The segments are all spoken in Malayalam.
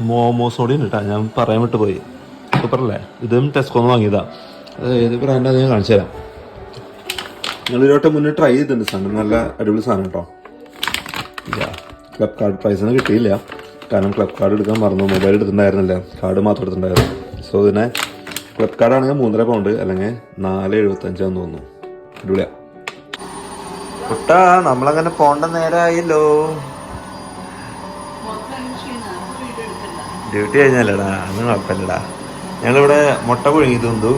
മോമോസ് കൂടി ഉണ്ട് കേട്ടോ. ഞാൻ പറയാൻ വിട്ടു പോയി സൂപ്പറല്ലേ? ഇതും ടെസ്കോന്ന് വാങ്ങിയതാ. അത് ഏത് ബ്രാൻഡാന്ന് ഞാൻ കാണിച്ചു തരാം. ഞങ്ങൾ ഒരുവട്ടം മുന്നേ ട്രൈ ചെയ്തിട്ടുണ്ട് സാധനം. നല്ല അടിപൊളി സാധനം കേട്ടോ. ക്ലബ് കാർഡ് പ്രൈസിന് കിട്ടിയില്ല. കാരണം ക്ലബ് കാർഡ് എടുക്കാൻ മറന്നു. മൊബൈൽ എടുത്തിട്ടുണ്ടായിരുന്നില്ല. കാർഡ് മാത്രം എടുത്തിട്ടുണ്ടായിരുന്നു. സോ ഇതിനെ ക്ലബ് കാർഡ് ആണെങ്കിൽ മൂന്നര പൗണ്ട് അല്ലെങ്കിൽ നാല് എഴുപത്തഞ്ചാന്ന് തോന്നുന്നു. അടിപൊളിയാ. കുട്ടാ നമ്മളങ്ങനെ പോണ്ട നേരമായല്ലോ ഡ്യൂട്ടി കഴിഞ്ഞല്ലടാ അന്ന് കുഴപ്പമില്ലടാ. ഞങ്ങളിവിടെ മുട്ട പുഴുങ്ങി തിന്നു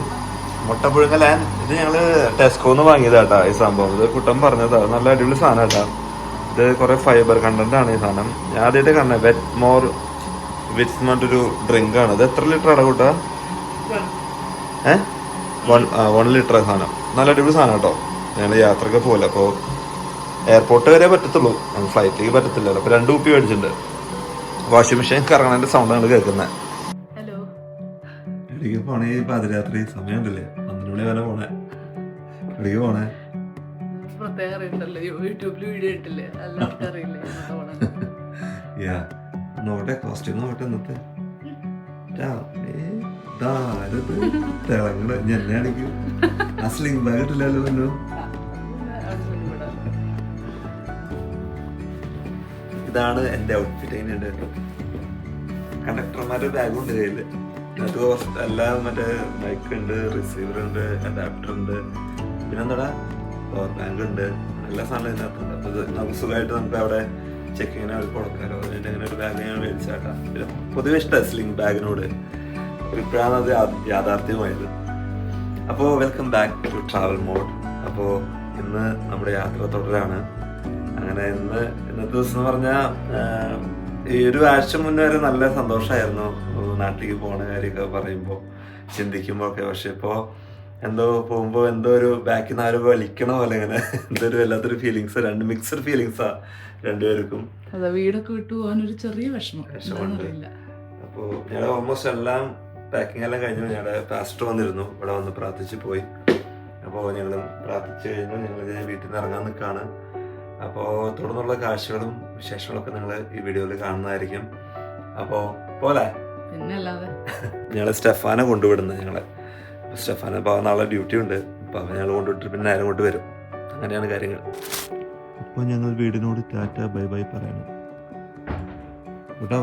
മുട്ട പുഴുങ്ങലാൻ ഇത് ഞങ്ങൾ ടെസ്കോന്ന് വാങ്ങിയതാട്ടാ ഈ സംഭവം. ഇത് കുട്ടൻ പറഞ്ഞതാ. നല്ല അടിപൊളി സാധനം കേട്ടാ ഇത് കുറെ ഫൈബർ കണ്ടന്റ് ആണ് ഈ സാധനം. ഞാൻ ആദ്യമായിട്ട് കണ്ട. വെറ്റ് മോർ വിറ്റ്സ് മറ്റൊരു ഡ്രിങ്ക് ആണ്. ഇത് എത്ര ലിറ്റർ ആണ് കൂട്ടാ? ഏ? വൺ വൺ ലിറ്റർ സാധനം. നല്ല അടിപൊളി സാധനം കേട്ടോ ഞങ്ങൾ യാത്രയ്ക്ക് പോലെ അപ്പോൾ എയർപോർട്ട് വരെ പറ്റത്തുള്ളൂ. ഫ്ലൈറ്റിലേക്ക് പറ്റത്തില്ലല്ലോ. അപ്പോൾ രണ്ട് കുപ്പി മേടിച്ചിട്ടുണ്ട്. വാഷിംഗ് മെഷീൻ കറങ്ങണതിന്റെ സൗണ്ട് ആണ് കേൾക്കുന്നത് ഹലോ എവിടേക്ക് പോണേ പാതിരാത്രി. സമയമുണ്ടല്ലേ. പന്ത്രണ്ട് മണി വരെ പോണേ. എവിടേക്ക് പോണേ. പ്രത്യേകം അറിയണ്ടല്ലോ. യൂട്യൂബിൽ വീഡിയോ ഇട്ടില്ലേ? എല്ലാവർക്കും അറിയില്ലേ എന്നൊക്കെ പോണത്. യാ നോട്ടെ കോസ്റ്റ്യൂം നോട്ടെ ഇന്നത്തെ. ആ സ്ലിംഗ് ബാഗ് ഇട്ടില്ലല്ലോ ഇതാണ് എന്റെ ഔട്ട്ഫിറ്റ് അതിനുണ്ട് കേട്ടോ കണ്ടക്ടർമാരുടെ ബാഗ് ഉണ്ട് കയ്യിൽ അത് കുറച്ച് മറ്റേ മൈക്ക് ഉണ്ട് റിസീവർ ഉണ്ട് അഡാപ്റ്റർ ഉണ്ട്. പിന്നെ പിന്നെന്താടാ പവർ ബാങ്ക് ഉണ്ട്. എല്ലാ സാധനവും ഇതിനകത്തുണ്ട് അപ്പൊ നമുക്ക് സുഖമായിട്ട് നമുക്ക് അവിടെ ചെക്ക് ചെയ്യാൻ അവർക്ക് കൊടുക്കാലോ. അതിന്റെ അങ്ങനെ ഒരു ബാഗ് ഞാൻ മേടിച്ചാട്ടാ പിന്നെ പൊതുവെ ഇഷ്ടമാണ് സ്ലിംഗ് ബാഗിനോട് ഇപ്പോഴാണ് അത് യാഥാർത്ഥ്യമായത്. അപ്പോൾ welcome back to travel mode അപ്പോൾ ഇന്ന് നമ്മുടെ യാത്ര തുടരാണ്. അങ്ങനെ ഇന്ന് ഇന്നത്തെ ദിവസം എന്ന് പറഞ്ഞാൽ ഈ ഒരു ആഴ്ച മുന്നേ വരെ നല്ല സന്തോഷമായിരുന്നു നാട്ടിലേക്ക് പോണ കാര്യമൊക്കെ പറയുമ്പോൾ ചിന്തിക്കുമ്പോൾ ഒക്കെ പക്ഷെ ഇപ്പോൾ എന്തോ പോകുമ്പോൾ എന്തോ ഒരു ബാക്കിൽ നിന്ന് ആരോ വലിക്കണ പോലെ ഇങ്ങനെ എന്തോ ഒരു വല്ലാത്തൊരു ഫീലിങ്സ് രണ്ട് മിക്സഡ് ഫീലിങ്സാ രണ്ടുപേർക്കും. വീടൊക്കെ വിട്ടു പോകാനൊരു ചെറിയ വിഷമം. വിഷമമുണ്ട്. അപ്പോൾ ഞങ്ങൾ ഓൾമോസ്റ്റ് എല്ലാം പാക്കിംഗ് എല്ലാം കഴിഞ്ഞു. ഞങ്ങളുടെ പാസ്റ്റർ വന്നിരുന്നു. ഇവിടെ വന്ന് പ്രാർത്ഥിച്ച് പോയി. അപ്പോൾ ഞങ്ങൾ പ്രാർത്ഥിച്ച് കഴിഞ്ഞു. ഞങ്ങൾ വീട്ടിൽ നിന്ന് ഇറങ്ങാൻ നിൽക്കുകയാണ് അപ്പോൾ തുടർന്നുള്ള കാഴ്ചകളും വിശേഷങ്ങളൊക്കെ നിങ്ങൾ ഈ വീഡിയോയിൽ കാണുന്നതായിരിക്കും. അപ്പോൾ പോലെ പിന്നല്ലാതെ. ഞങ്ങൾ സ്റ്റെഫാനെ കൊണ്ടുവിടുന്നത് ഞങ്ങളെ. അപ്പോൾ സ്റ്റെഫാനെ അപ്പോൾ നാളെ ഡ്യൂട്ടി ഉണ്ട്. അപ്പോൾ അവൻ ഞങ്ങൾ കൊണ്ടുവിട്ടിട്ട് പിന്നെ നേരം കൊണ്ട് വരും അങ്ങനെയാണ് കാര്യങ്ങൾ. ഇപ്പോൾ ഞങ്ങൾ വീടിനോട് ടാറ്റ ബൈ ബൈ പറയണം.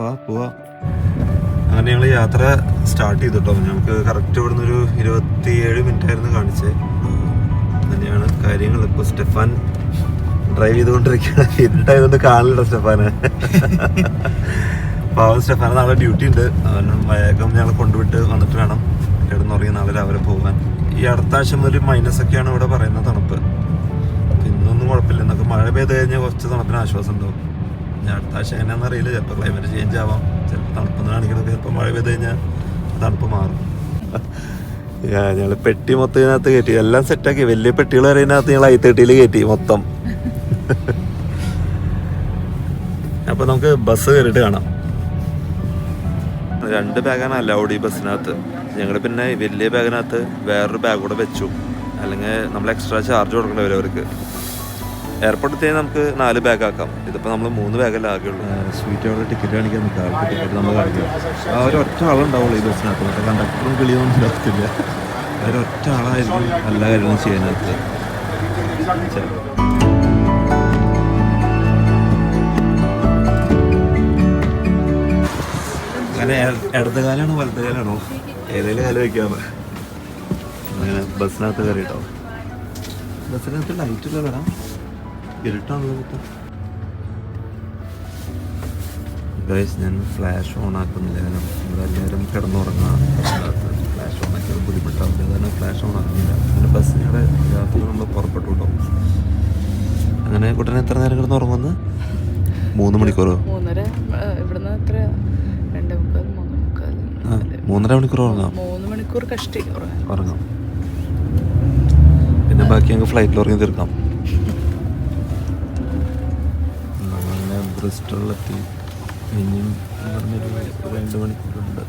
വാ പോവാ. അങ്ങനെ ഞങ്ങൾ യാത്ര സ്റ്റാർട്ട് ചെയ്തു കേട്ടോ ഞങ്ങൾക്ക് കറക്റ്റ് ഇവിടുന്ന് ഒരു ഇരുപത്തിയേഴ് മിനിറ്റ് ആയിരുന്നു കാണിച്ചത് അങ്ങനെയാണ് കാര്യങ്ങൾ. ഇപ്പോൾ സ്റ്റെഫാൻ ഡ്രൈവ് ചെയ്തുകൊണ്ടിരിക്കുകയാണ്. കാണില്ല സ്റ്റെഫാന്. പാവം സ്റ്റെഫാന് നാളെ ഡ്യൂട്ടി ഉണ്ട്. അവനും വേഗം ഞങ്ങൾ കൊണ്ടുവിട്ട് വന്നിട്ട് വേണം. കിടന്നുറങ്ങി നാളെ രാവിലെ പോകാൻ. ഈ അടുത്ത ആഴ്ച മുതൽ മൈനസ് ഒക്കെയാണ് ഇവിടെ പറയുന്നത് തണുപ്പ്. ഇന്നൊന്നും കുഴപ്പമില്ല. എന്നൊക്കെ മഴ പെയ്ത് കഴിഞ്ഞാൽ കുറച്ച് തണുപ്പിന് ആശ്വാസം ഉണ്ടാവും. ഞാൻ അടുത്ത ആഴ്ച എങ്ങനെയാണെന്ന് അറിയില്ല. ചിലപ്പോൾ ക്ലൈമറ്റ് ചേഞ്ച് ആവാം. ചിലപ്പോൾ തണുപ്പെന്ന് കാണിക്കണമൊക്കെ ചിലപ്പോൾ മഴ പെയ്ത് കഴിഞ്ഞാൽ തണുപ്പ് മാറും. ഞങ്ങൾ പെട്ടി മൊത്തം ഇതിനകത്ത് കയറ്റി. എല്ലാം സെറ്റാക്കി വലിയ പെട്ടികൾ വരെ ഇതിനകത്ത് ഞങ്ങൾ ഐ തേർട്ടിയിൽ കയറ്റി മൊത്തം. അപ്പൊ നമുക്ക് ബസ് കയറിയിട്ട് കാണാം. രണ്ട് ബാഗാണ് അലൗഡ് ഈ ബസ്സിനകത്ത് ഞങ്ങൾ പിന്നെ വലിയ ബാഗിനകത്ത് വേറൊരു ബാഗ് കൂടെ വെച്ചു. അല്ലെങ്കിൽ നമ്മൾ എക്സ്ട്രാ ചാർജ് കൊടുക്കേണ്ടി വരും അവർക്ക്. എയർപോർട്ടിൽ തന്നെ നമുക്ക് നാല് ബാഗ് ആക്കാം. ഇതിപ്പോൾ നമ്മൾ മൂന്ന് ബാഗല്ലേ ആകെയുള്ളൂ. സ്വീറ്റ് അവിടെ ടിക്കറ്റ് കാണിക്കാൻ നിൽക്കാം. ടിക്കറ്റ് നമ്മൾ കാണിക്കാം. ആ ഒരൊറ്റ ആളുണ്ടാവുള്ളൂ ഈ ബസ്സിനകത്ത് മറ്റേ കണ്ടക്ടറും കിളിയൊന്നും ഉണ്ടാകത്തില്ല അവരൊറ്റ ആളായിരിക്കും എല്ലാ കാര്യങ്ങളും ചെയ്യാനകത്ത് ചിലപ്പോൾ അങ്ങനെ ഇടത് കാലാണോ വലത് കാലാണോ? ഏതെങ്കിലും കാലം വയ്ക്കാമ അങ്ങനെ ബസ്സിനകത്ത് കയറിയിട്ടോ? ബസ്സിനകത്ത് ലൈറ്റ് ഇല്ലടാ ഇരുട്ടാണല്ലോ മൊത്തം ഗൈസ് ഞാൻ ഫ്ലാഷ് ഓൺ ആക്കുന്നില്ല. കാരണം നമ്മളെല്ലാവരും കിടന്നുറങ്ങാം ഫ്ലാഷ് ഓൺ ആക്കിയത് ബുദ്ധിമുട്ടാവില്ല അതാണ് ഫ്ലാഷ് ഓൺ ആക്കുന്നില്ല അങ്ങനെ ബസ്സിനിടെ രാത്രി നമ്മൾ പുറപ്പെട്ടു കേട്ടോ. അങ്ങനെ കുട്ടനെ എത്ര നേരം കിടന്ന് ഉറങ്ങുന്നു മൂന്ന് മണിക്കൂറോ? മൂന്നര ഇവിടുന്ന് എത്ര രണ്ട് മുക്കാൽ മൂന്ന് മുക്കാൽ ആ മൂന്നര മണിക്കൂർ ഉറങ്ങാം. മൂന്ന് മണിക്കൂർ കഷ്ടി ഉറങ്ങാം. പിന്നെ ബാക്കി ഞങ്ങൾക്ക് ഫ്ലൈറ്റിൽ ഉറങ്ങി തീർക്കാം. ബ്രിസ്റ്റളിലെത്തി ഇനിയും പറഞ്ഞൊരു രണ്ട് മണിക്കൂറുണ്ട്.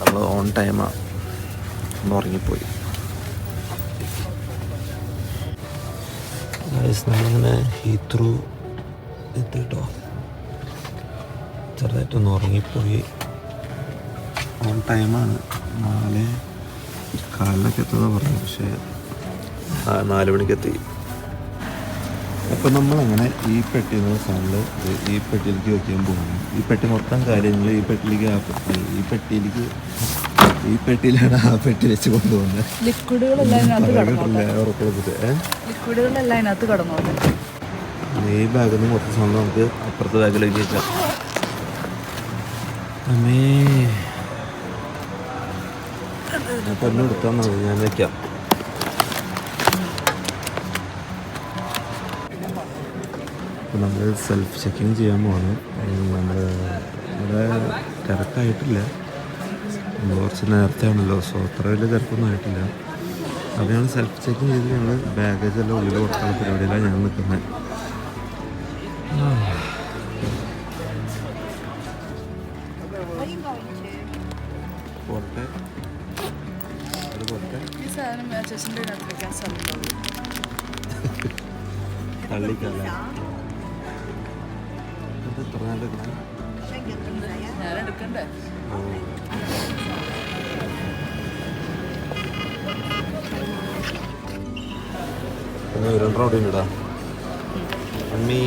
നമ്മൾ ഓൺ ടൈമാണ് ഒന്ന് ഉറങ്ങിപ്പോയി. നമ്മളിങ്ങനെ ഹീത്രൂ എത്തിട്ടോ ചെറുതായിട്ടൊന്ന് ഉറങ്ങിപ്പോയി. ഓൺ ടൈമാണ് നാല് കാലിലൊക്കെ എത്തുന്ന പറഞ്ഞു പക്ഷേ നാല് മണിക്ക് എത്തി. അപ്പം നമ്മളങ്ങനെ ഈ പെട്ടി എന്ന സാധനം ഈ പെട്ടിയിലേക്ക് വയ്ക്കാൻ പോകുന്നു ഈ പെട്ടി മൊത്തം കാര്യങ്ങൾ ഈ പെട്ടിയിലേക്ക് ആ ഈ പെട്ടിയിലേക്ക് ഈ പെട്ടിയിലാണ് ആ പെട്ടി വെച്ച് കൊണ്ടുപോകുന്നത് ഈ ബാഗിൽ നിന്ന് മൊത്തം സാധനം നമുക്ക് അപ്പുറത്തെ ബാഗിലേക്ക് വെച്ചാൽ അമ്മേ. പെണ്ണ് എടുത്താൽ മതി ഞാൻ വയ്ക്കാം നമ്മൾ സെൽഫ് ചെക്കിങ് ചെയ്യാൻ പോവാണ്. നമ്മൾ ഇവിടെ തിരക്കായിട്ടില്ല. കുറച്ച് നേരത്തെ ആണല്ലോ സോ അത്ര വലിയ തിരക്കൊന്നും ആയിട്ടില്ല. അപ്പോൾ ഞങ്ങൾ സെൽഫ് ചെക്കിങ് ചെയ്ത് ഞങ്ങൾ ബാഗേജ് എല്ലാം ഉള്ളിൽ കൊടുക്കാനുള്ള പരിപാടിയിലാണ് ഞങ്ങൾ നിൽക്കുന്നത് എത്ര നാൾ എടുക്കണം? ഞാൻ എടുക്കണ്ടേ ഓ. ഒന്ന് രണ്ട് റൗണ്ട് ഇടാ അമ്മീ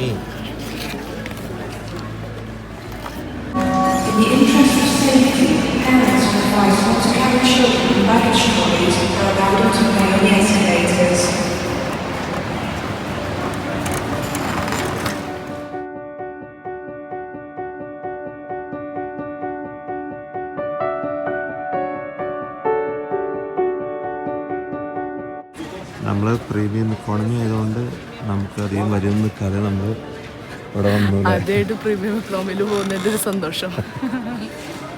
ആദ്യമായിട്ട് പ്രീമിയം ഇക്കണോമിയിൽ പോകുന്നതിന്റെ ഒരു സന്തോഷം.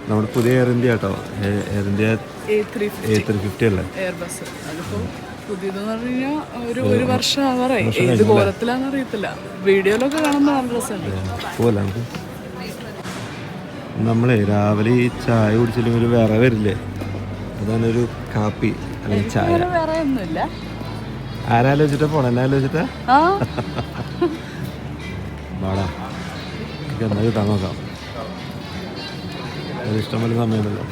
നമ്മുടെ പുതിയ എയർ ഇന്ത്യ കേട്ടോ. Air India A three A fifty അല്ലേ? എയർ ബസ് അതിപ്പോൾ പുതിയതെന്ന് പറഞ്ഞു കഴിഞ്ഞാൽ ഒരു ഒരു വർഷം ആവാറായി. ഏത് കോലത്തിലാന്ന് അറിയത്തില്ല. വീഡിയോയിലൊക്കെ കാണുമ്പോൾ നല്ല രസമുണ്ട്. പോലെ നമ്മളെ രാവിലെ ഈ ചായ കുടിച്ചില്ലെങ്കിൽ ഒരു വേറെ വരില്ലേ? അതാണ് ഒരു കാപ്പി അല്ലെങ്കിൽ ചായ. ഒന്നുമില്ല. ആരാലോചിച്ചിട്ടാ പോണ? എന്നെ വാടാ. എന്താ കിട്ടാൻ നോക്കാം അത് ഇഷ്ടംപോലെ സമയമല്ലോ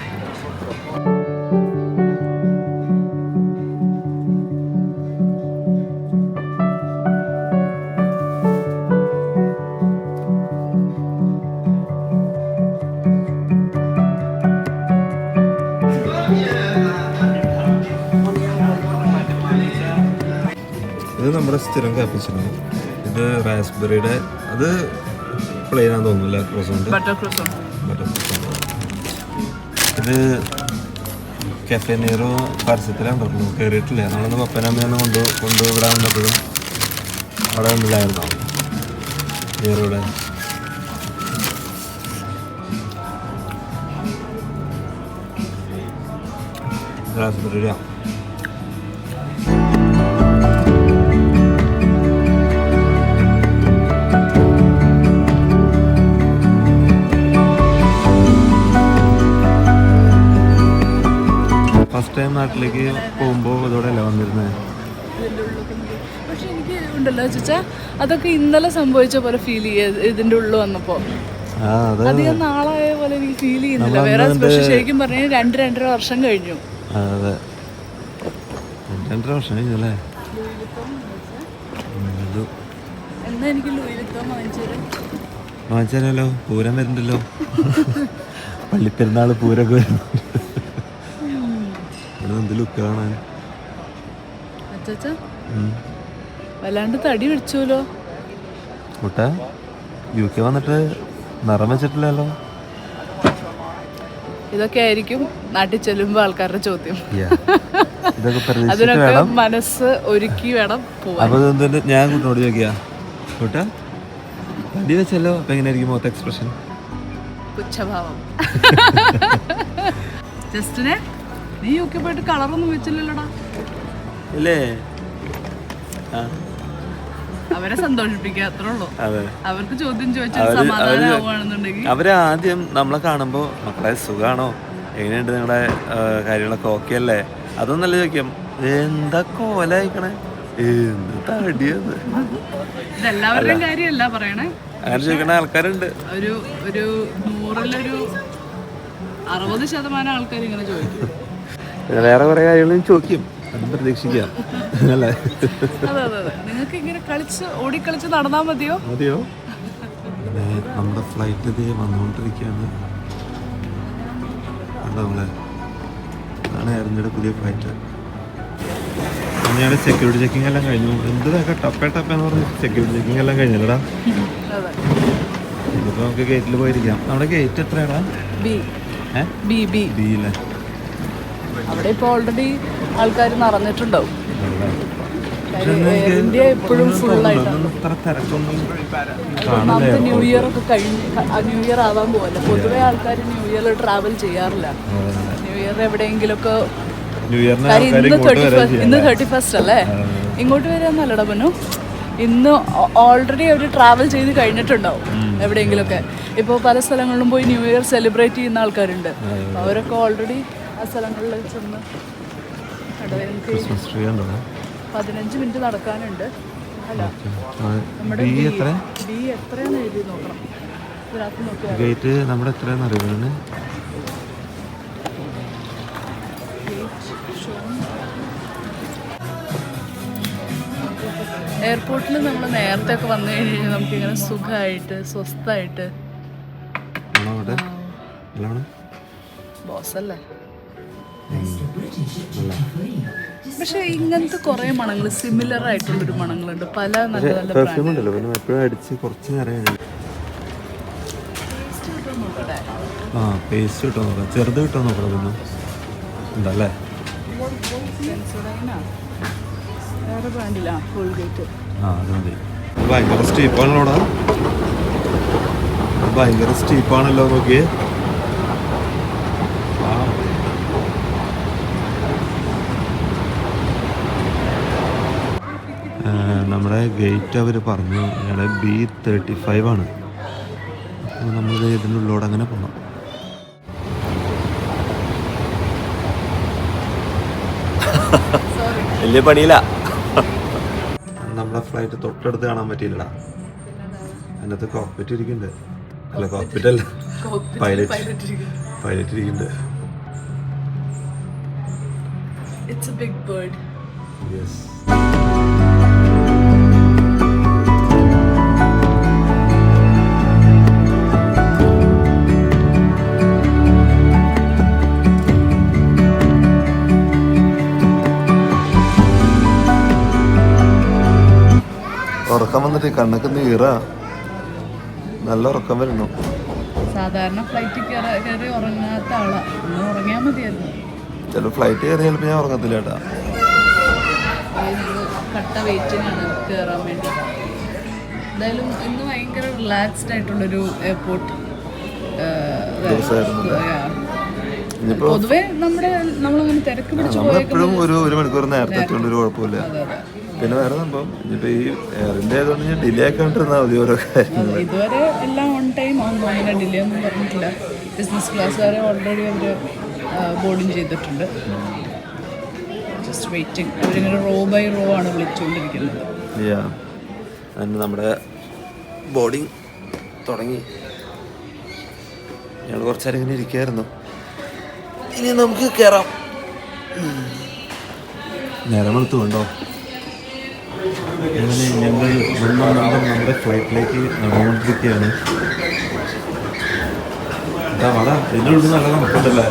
ഇത് നമ്മുടെ സ്ഥിരം കാപ്പിച്ചിനോ ഇത് റാസ്ബെറിയുടെ അത് പ്ലെയിൻ ആണെന്ന് തോന്നുന്നില്ല ക്രോസുണ്ട്. ബട്ടർ ഇത് കെഫെ നീറോ പരസ്യത്തിലാണ് പറഞ്ഞു കയറിയിട്ടില്ല നമ്മളൊന്ന് പപ്പനമ്മയൊന്ന് കൊണ്ട് കൊണ്ടുവിടാൻ വന്നപ്പോഴും അവിടെ വന്നില്ലായിരുന്നോ ഗ്ലാസ് റാസ്ബെറിയുടെ ടൈം നാട്ടിലേക്ക് പോകുമ്പോൾ ഇതോടെ അല്ല വന്നിരുന്നത് പക്ഷെ എനിക്ക് ഉണ്ടല്ലോ ചോദിച്ചാ അതൊക്കെ ഇന്നലെ സംഭവിച്ച പോലെ ഫീൽ ചെയ്യുക ഇതിന്റെ ഉള്ളിൽ വന്നപ്പോ. അധികം നാളായ പോലെ എനിക്ക് ഫീൽ ചെയ്യുന്നില്ല. വേറെ പക്ഷെ ശരിക്കും പറഞ്ഞാൽ രണ്ട് രണ്ടര വർഷം കഴിഞ്ഞു. അതെ. രണ്ടര വർഷം കഴിഞ്ഞല്ലേ എന്നാ എനിക്ക് വാങ്ങിച്ചാലോ പൂരം വരുന്നുണ്ടല്ലോ. പള്ളിപ്പെരുന്നാൾ പൂരൊക്കെ വരുന്നുണ്ട്. എന്ത് ലുക്ക് കാണാൻ. വല്ലാണ്ട് തടി വെച്ചോലോ കുട്ട യു കെ വന്നിട്ട് നിറം വെച്ചിട്ടില്ലല്ലോ? ഇതൊക്കെ ആയിരിക്കും നാട്ടിൽ ചെല്ലുമ്പോ ആൾക്കാരുടെ ചോദ്യം. അതിനൊക്കെ മനസ്സ് ഒരുക്കി വേണം പോവാൻ. അപ്പൊ ഞാൻ കുട്ടനോട് ചോദിക്കാ. കുട്ട തടി വെച്ചല്ലോ അപ്പൊ എങ്ങനെയായിരിക്കും മുഖത്തെ എക്സ്പ്രഷൻ പുച്ഛഭാവം. ജസ്റ്റിനെ? നീ ഒക്കെ പോയിട്ട് കളറൊന്നും വെച്ചില്ലല്ലോടാ. ഇല്ലേ? ആ. അവരെ സന്തോഷിപ്പിക്കുക അത്രേ ഉള്ളൂ. അവർക്ക് ചോദ്യം ചോദിച്ചാൽ അവർ സമാധാനം അവർ ആദ്യം നമ്മളെ കാണുമ്പോ മക്കളെ സുഖാണോ? എങ്ങനെയുണ്ട് നിങ്ങളുടെ കാര്യങ്ങളൊക്കെ ഓക്കെ അല്ലേ? അതൊന്നല്ല ചോദിക്കാം. എന്താ കോലായിക്കണേ എന്ത് തടിയത് ഇതെല്ലാവരുടെയും കാര്യമല്ല പറയണേ. അങ്ങനെ ചോദിക്കണ ആൾക്കാരുണ്ട്. ഒരു ഒരു നൂറിലൊരു അറുപത് ശതമാനം ആൾക്കാർ ഇങ്ങനെ ചോദിക്കും. വേറെ കുറെ കാര്യങ്ങളും ചോദിക്കും. അതും പ്രതീക്ഷിക്കാം അല്ലേ നിങ്ങൾക്ക് ഇങ്ങനെ കളിച്ച് ഓടിക്കളിച്ച് നടന്നാൽ മതിയോ? മതിയോ? നമ്മുടെ ഫ്ലൈറ്റ് ഇത് വന്നുകൊണ്ടിരിക്കുകയാണ്. കണ്ടോ നമ്മളെ? അതാണ് എയറിന്റെ പുതിയ ഫ്ലൈറ്റ് ഞങ്ങളുടെ സെക്യൂരിറ്റി ചെക്കിംഗ് എല്ലാം കഴിഞ്ഞു. എന്തൊക്കെ ടപ്പേ ടപ്പേ എന്ന് പറഞ്ഞ് സെക്യൂരിറ്റി ചെക്കിംഗ് എല്ലാം കഴിഞ്ഞല്ലടാ? അതെ. നമുക്ക് ഗേറ്റിൽ പോയിരിക്കാം. നമ്മുടെ ഗേറ്റ് എത്രയാടാ? ബി ബി ബി ബിയിലെ അവിടെ ഇപ്പോൾ ഓൾറെഡി ആൾക്കാർ നിറഞ്ഞിട്ടുണ്ടാവും ഇന്ത്യ എപ്പോഴും തിരക്കൊന്നും ഒന്നാമത്തെ ന്യൂ ഇയർ ഒക്കെ കഴിഞ്ഞ് ന്യൂ ഇയർ ആവാൻ പോവല്ല. പൊതുവെ ആൾക്കാർ ന്യൂ ഇയറിൽ ട്രാവൽ ചെയ്യാറില്ല. ന്യൂ ഇയർ കാര്യം ഇന്ന് ഇങ്ങോട്ട് തേർട്ടി ഫസ്റ്റ് ഇന്ന് തേർട്ടി ഫസ്റ്റ് അല്ലേ? ഇങ്ങോട്ട് വരാന്നല്ലടാ പനു ഇന്ന് ഓൾറെഡി അവർ ട്രാവൽ ചെയ്ത് കഴിഞ്ഞിട്ടുണ്ടാവും എവിടെയെങ്കിലുമൊക്കെ ഇപ്പോൾ പല സ്ഥലങ്ങളിലും പോയി ന്യൂ ഇയർ സെലിബ്രേറ്റ് ചെയ്യുന്ന ആൾക്കാരുണ്ട്. അവരൊക്കെ ഓൾറെഡി ആ സ്ഥലങ്ങളിൽ ചെന്ന് ക്രിസ്മസ് ട്രീ ഉണ്ടോ? പതിനഞ്ച് മിനിറ്റ് നടക്കാനുണ്ട്. അല്ല നമ്മുടെ ബി എത്ര എത്രയാന്ന് എഴുതി നോക്കണം. ഇതിനകത്ത് നോക്കിയാൽ ഗേറ്റ് നമ്മുടെ എത്രയാണെന്ന് അറിയുന്നത് എയർപോർട്ടിൽ നമ്മൾ നേരത്തെ ഒക്കെ വന്നു കഴിഞ്ഞാൽ നമുക്കിങ്ങനെ സുഖമായിട്ട് സ്വസ്ഥമായിട്ട് ബോസ് അല്ലേ? പക്ഷെ ഇങ്ങനത്തെ കുറേ മണങ്ങൾ സിമിലർ ആയിട്ടുള്ളൊരു മണങ്ങളുണ്ട്. പല നല്ല നല്ല പെർഫ്യൂം ഉണ്ടല്ലോ. പിന്നെ എപ്പോഴും അടിച്ച് കുറച്ച് നേരം ആ പേസ്റ്റ് കിട്ടോ നോക്കാം. ചെറുത് കിട്ടോ നോക്കണം പിന്നെ. ഉണ്ടല്ലേ? വേറെ ബ്രാൻഡില്ല കോൾഗേറ്റ് ആ അത് മതി. ഭയങ്കര സ്റ്റീപ്പാണല്ലോ അവിടെ ഇത് ഭയങ്കര സ്റ്റീപ്പാണല്ലോ നോക്കിയേ ആ. ആ, നമ്മുടെ ഗേറ്റ് അവർ പറഞ്ഞു ഇയാളെ ബി തേർട്ടി ഫൈവ് ആണ് അപ്പോൾ നമ്മൾ ഇതിന്റെ ഉള്ളിലൂടെ അങ്ങനെ പോകണം വലിയ പണിയില്ല നമ്മളെ ഫ്ലൈറ്റ് തൊട്ടടുത്ത് കാണാൻ പറ്റിയില്ലടാ. അതിനകത്ത് കോക്പിറ്റ് ഇരിക്കുന്നുണ്ട്. അല്ല കോക്പിറ്റ് അല്ല. പൈലറ്റ് പൈലറ്റ് ഇരിക്കുന്നുണ്ട്. It's a big bird. Yes ഉറക്കം വന്നിട്ട് കണ്ണൊക്കെ നീറ നല്ല ഉറക്കം വരുന്നു. സാധാരണ കയറി ഉറങ്ങാത്ത ആളാ. ഒന്ന് ഉറങ്ങിയാൽ മതിയായിരുന്നു. ചില ഫ്ലൈറ്റ് കയറി ചിലപ്പോൾ ഞാൻ ഉറങ്ങത്തില്ല കേട്ടാ. കട്ട വെയിറ്റിനാണ് ആണ് കയറാൻ വേണ്ടി. എന്തായാലും ഇന്ന് ഭയങ്കര റിലാക്സ്ഡ് ആയിട്ടുള്ളൊരു എയർപോർട്ട് ദിവസമായിരുന്നു ഇനിയിപ്പോ പൊതുവെ നമ്മുടെ നമ്മളങ്ങനെ തിരക്ക് പിടിച്ച് നമ്മളെപ്പോഴും ഒരു ഒരു മണിക്കൂർ നേരത്തെ എത്തിയോണ്ട് ഒരു കുഴപ്പമില്ല പിന്നെ വേറെ സംഭവം. ഇനിയിപ്പോ ഈ ഇന്ത്യ ആയതുകൊണ്ട് ഞാൻ ഡിലേ ആക്കിക്കൊണ്ടിരുന്നാൽ മതി ഓരോ കാര്യങ്ങൾ ഇതുവരെ എല്ലാം ഓൺ ടൈം ആകുന്നു അങ്ങനെ ഡിലേ ഒന്നും പറഞ്ഞിട്ടില്ല. ബിസിനസ് ക്ലാസ് വരെ ഓൾറെഡി അവർ ബോർഡിങ് ചെയ്തിട്ടുണ്ട്. ജസ്റ്റ് വെയിറ്റിംഗ് അവരിങ്ങനെ റോ ബൈ റോ ആണ് വിളിച്ചുകൊണ്ടിരിക്കുന്നത് യാ അതിന് നമ്മുടെ ബോർഡിങ് തുടങ്ങി. ഞങ്ങൾ കുറച്ചേരം ഇങ്ങനെ ഇരിക്കായിരുന്നു. ഇനി നമുക്ക് കയറാം നേരം കണ്ടോ അങ്ങനെ ഞങ്ങൾ ഇവിടുന്ന് നമ്മൾ നമ്മുടെ ഫ്ലൈറ്റിലേക്ക് നടന്നുകൊണ്ടിരിക്കുകയാണ് ഇതാ വട ഇതിനുള്ളിൽ നല്ല തണുപ്പുണ്ടല്ലേ